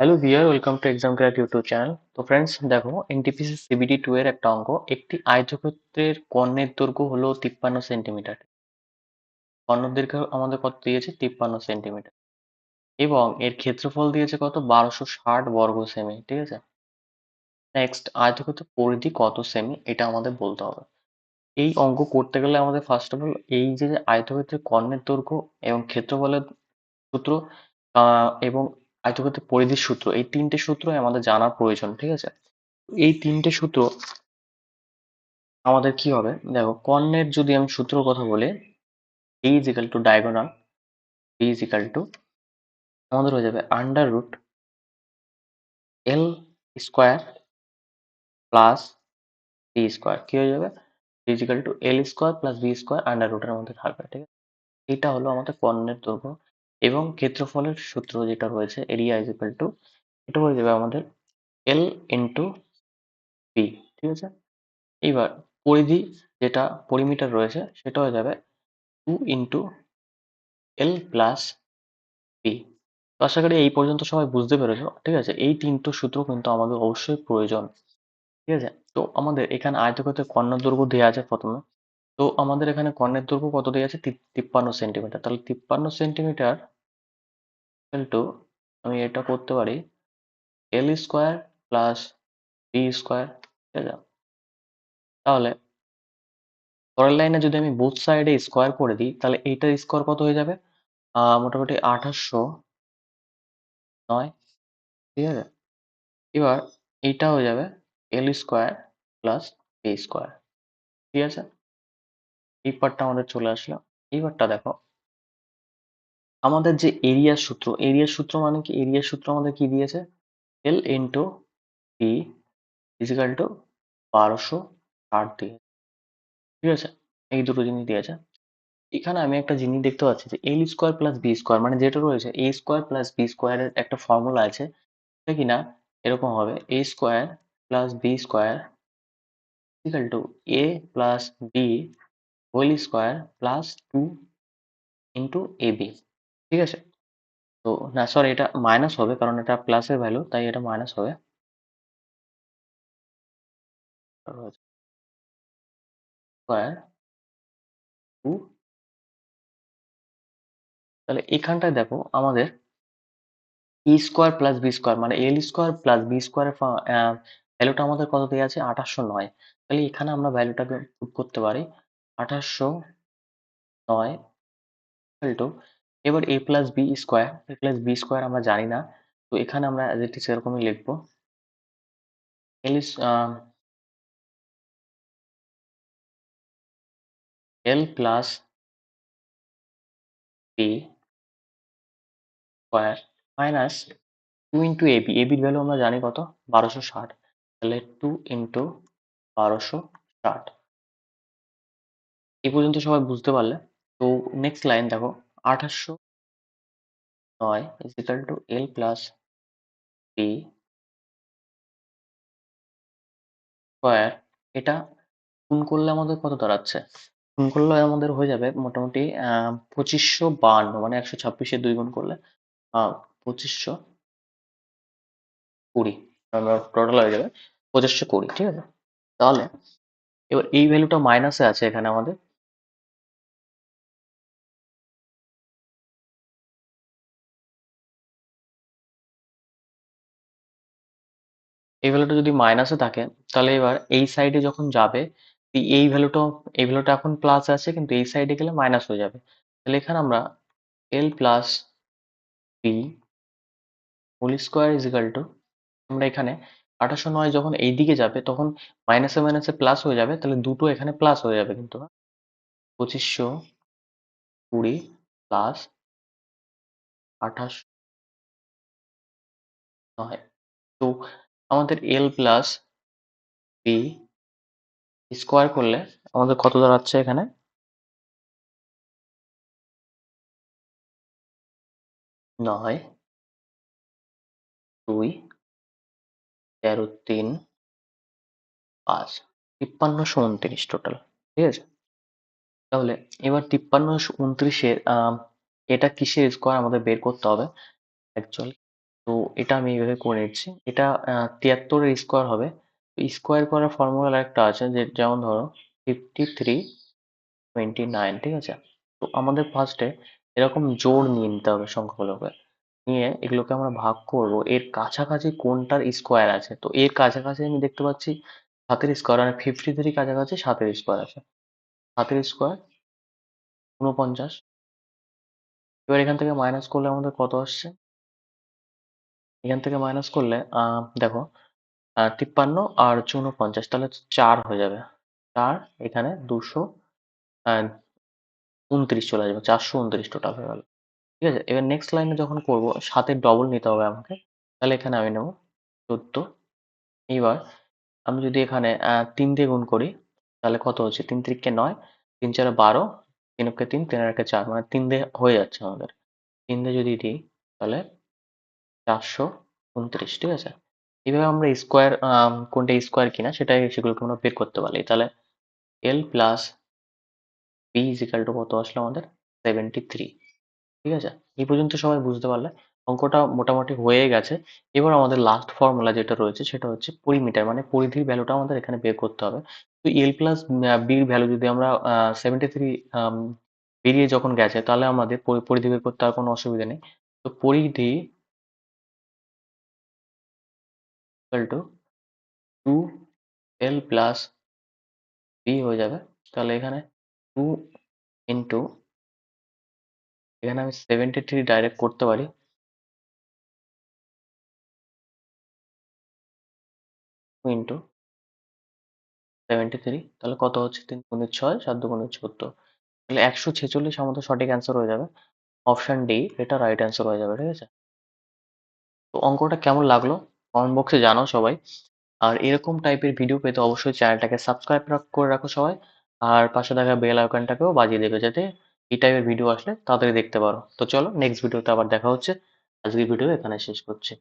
Hello viewer welcome to exam crack YouTube channel তো friends দেখো NTPC CBT two এর একটা অঙ্ক একটি আয়তক্ষেত্রের কর্ণের দৈর্ঘ্য হলো তিপ্পান্ন সেন্টিমিটার। কর্ণের দৈর্ঘ্য আমাদের কত দিয়েছে? তিপ্পান্ন সেন্টিমিটার। এবং এর ক্ষেত্রফল দিয়েছে কত? বারোশো ষাট বর্গ সেমি ঠিক আছে? নেক্সট আয়তক্ষেত্রের পরিধি কত সেমি এটা আমাদের বলতে হবে। এই অঙ্ক করতে গেলে আমাদের ফার্স্ট অফ অল এই যে আয়তক্ষেত্রের কর্ণের দৈর্ঘ্য এবং ক্ষেত্রফলের সূত্র এবং আয়তক্ষেত্রের পরিধির সূত্র, এই তিনটে সূত্রই আমাদের জানার প্রয়োজন, ঠিক আছে? এই তিনটে সূত্র আমাদের কি হবে? দেখো, কর্ণের যদি আমি সূত্র কথা বলি, a is equal to diagonal, b is equal to আমাদের হয়ে যাবে under root L square plus B square কি হয়ে যাবে? Is equal to L square plus B square under রুটের মধ্যে থাকবে, ঠিক আছে? এটা হলো আমাদের কর্ণের দৈর্ঘ্য। এবং ক্ষেত্রফলের সূত্র যেটা রয়েছে এরিয়া ইজ ইকাল টু এটা হয়ে যাবে আমাদের এল ইন্টু পি ঠিক আছে? এইবার পরিধি যেটা পরিমিটার রয়েছে, সেটা হয়ে যাবে two into L plus P আশা করি এই পর্যন্ত সবাই বুঝতে পেরেছ, ঠিক আছে? এই তিনটো সূত্র কিন্তু আমাদের অবশ্যই প্রয়োজন, ঠিক আছে? তো আমাদের এখানে আয়তক্ষেত্রের কর্ণের দৈর্ঘ্য দেওয়া আছে প্রথমে। তো আমাদের এখানে কর্ণের দৈর্ঘ্য কত দেওয়া আছে তিপ্পান্ন সেন্টিমিটার তাহলে তিপ্পান্ন সেন্টিমিটার টু আমি এটা করতে পারি L square plus B square ঠিক আছে? তাহলে, পরের লাইনে যদি আমি বুথ সাইডে স্কোয়ার করে দিই, তাহলে এইটার স্কোয়ার কত হয়ে যাবে? মোটামুটি আঠাশশো নয়, ঠিক আছে? এবার এইটা হয়ে যাবে L square plus B square ঠিক আছে? এই পার্টটা আমাদের চলে আসলো। এইবারটা দেখো। আমাদের যে এরিয়া সূত্র এরিয়ার সূত্র মানে কি? এরিয়ার সূত্র আমাদের কি দিয়েছে? L into B is equal to বারোশো ষাট দিয়ে। ঠিক আছে? এই দুটো জিনিস দিয়েছে। এখানে আমি একটা জিনিস দেখতে পাচ্ছি যে L square plus B square মানে যেটা রয়েছে এ স্কোয়ার প্লাস বি স্কোয়ারের একটা ফর্মুলা আছে সেটা কিনা? এরকম হবে। A square plus B square is equal to A plus B whole square plus two into A B, ঠিক আছে? তো না, সরি, এটা মাইনাস হবে কারণ এটা প্লাসের ভ্যালু তাই এটা মাইনাস হবে। স্কোয়ার টু তাহলে এখানটায় দেখো আমাদের E square plus B square মানে এল স্কোয়ার প্লাস বি স্কোয়ারের ভ্যালুটা আমাদের কত দেওয়া আছে? আঠাশশো নয়। তাহলে এখানে আমরা ভ্যালুটাকে করতে পারি আঠাশশো নয় এবার A plus B square A plus B square আমরা জানি না, তো এখানে আমরা ইজ এরকমই লিখব। L L plus B square minus two into AB এবির ভ্যালু আমরা জানি কত? বারোশো ষাট। তাহলে টু ইন্টু বারোশো ষাট। এই পর্যন্ত সবাই বুঝতে পারলে। তো নেক্সট লাইন দেখো, আঠাশশো নয় is equal to L plus B square এটা গুণ করলে আমাদের কত দাঁড়াচ্ছে? গুণ করলে আমাদের হয়ে যাবে মোটামুটি পঁচিশশো বান্ন মানে একশো ছাব্বিশে দুই গুণ করলে পঁচিশশো কুড়ি টোটাল হয়ে যাবে পঁচিশশো কুড়ি, ঠিক আছে? তাহলে, এবার এই ভ্যালুটা মাইনাসে আছে এখানে আমাদের। এই ভ্যালুটা যদি মাইনাসে থাকে, তাহলে এবার এই সাইডে যখন যাবে, এই ভ্যালুটা এই ভ্যালুটা এখন প্লাস আছে, কিন্তু এই সাইডে গেলে মাইনাস হয়ে যাবে। তাহলে এখানে আমরা L plus P whole square is equal to আমরা এখানে আঠাশো নয় যখন এই দিকে যাবে, তখন মাইনাসে মাইনাসে প্লাস হয়ে যাবে, তাহলে দুটো এখানে প্লাস হয়ে যাবে কিন্তু। পঁচিশশো কুড়ি প্লাস আঠাশ নয়। তো আমাদের এল প্লাস বি স্কোয়ার করলে আমাদের কত দাঁড়াচ্ছে এখানে? নয়, দুই, তেরো, তিন, পাঁচ তিপ্পান্নশো উনত্রিশ টোটাল ঠিক আছে? তাহলে এবার তিপ্পান্নশো উনত্রিশের এটা কিসের স্কোয়ার আমাদের বের করতে হবে? অ্যাকচুয়ালি তো এটা আমি এইভাবে করে নিচ্ছি। এটা তিয়াত্তরের স্কোয়ার হবে। স্কোয়ার করার ফর্মুলা একটা আছে যে, যেমন ধরো ফিফটি থ্রি টোয়েন্টি নাইন ঠিক আছে? তো আমাদের ফার্স্টে এরকম জোড় নিয়ে নিতে হবে সংখ্যাগুলোকে। নিয়ে এগুলোকে আমরা ভাগ করব। এর কাছাকাছি কোনটার স্কোয়ার আছে? তো এর কাছাকাছি আমি দেখতে পাচ্ছি সাতের স্কোয়ার মানে ফিফটি থ্রি কাছাকাছি সাতের স্কোয়ার আছে। সাতের স্কোয়ার উনপঞ্চাশ এবার এখান থেকে মাইনাস করলে আমাদের কত আসছে? এখান থেকে মাইনাস করলে দেখো তিপ্পান্ন আর হচ্ছে উনপঞ্চাশ তাহলে চার হয়ে যাবে। চার, এখানে দুশো উনত্রিশ চলে আসবে, চারশো উনত্রিশ টোটাল হয়ে গেল। ঠিক আছে? এবার নেক্সট লাইনে যখন করব সাতের ডবল নিতে হবে আমাকে, তাহলে এখানে আমি নেব চোদ্দ। এইবার আমি যদি এখানে তিন দিয়ে গুণ করি, তাহলে কত হচ্ছে? তিন তিরিকে নয়, তিন চারে বারো, তিন তিন তিন আর একে চার মানে তিন দিয়ে হয়ে যাচ্ছে আমাদের। তিন দিয়ে যদি দিই, তাহলে চারশো উনত্রিশ, ঠিক আছে? এইভাবে আমরা স্কোয়ার কোনটা স্কোয়ার কিনা সেটাই সেগুলোকে আমরা বের করতে পারি তাহলে L plus B is equal to কত আসলো আমাদের? সেভেন্টি থ্রি ঠিক আছে? এই পর্যন্ত সবাই বুঝতে পারলে। অঙ্কটা মোটামুটি হয়ে গেছে। এবার আমাদের লাস্ট ফর্মুলা যেটা রয়েছে সেটা হচ্ছে পরিমিটার মানে পরিধির ভ্যালুটা আমাদের এখানে বের করতে হবে। তো এল প্লাস বির ভ্যালু যদি আমরা সেভেন্টি থ্রি বেরিয়ে যখন গেছে, তাহলে আমাদের পরিধি বের করতে আর কোনো অসুবিধা নেই। তো পরিধি to two L plus B হয়ে যাবে। তাহলে এখানে টু ইন্টু এখানে আমি সেভেন্টি থ্রি ডাইরেক্ট করতে পারি। ইন্টু সেভেন্টি থ্রি তাহলে কত হচ্ছে? তিন ছয়, সাত চোদ্দ তাহলে একশো ছেচল্লিশ আমাদের সঠিক অ্যান্সার হয়ে যাবে। অপশন ডি এটা রাইট অ্যান্সার হয়ে যাবে, ঠিক আছে? তো অঙ্কটা কেমন লাগল? কমেন্ট বক্সে জানাও সবাই। আর এরকম টাইপের ভিডিও পেতে অবশ্যই চ্যানেলটাকে সাবস্ক্রাইব করে রাখো সবাই। আর পাশে থাকা বেল আইকনটাকেও বাজিয়ে দেবে যাতে এই টাইপের ভিডিও আসলে তাড়াতাড়ি দেখতে পারো। তো চলো নেক্সট ভিডিওতে আবার দেখা হচ্ছে। আজকের ভিডিও এখানে শেষ করছি।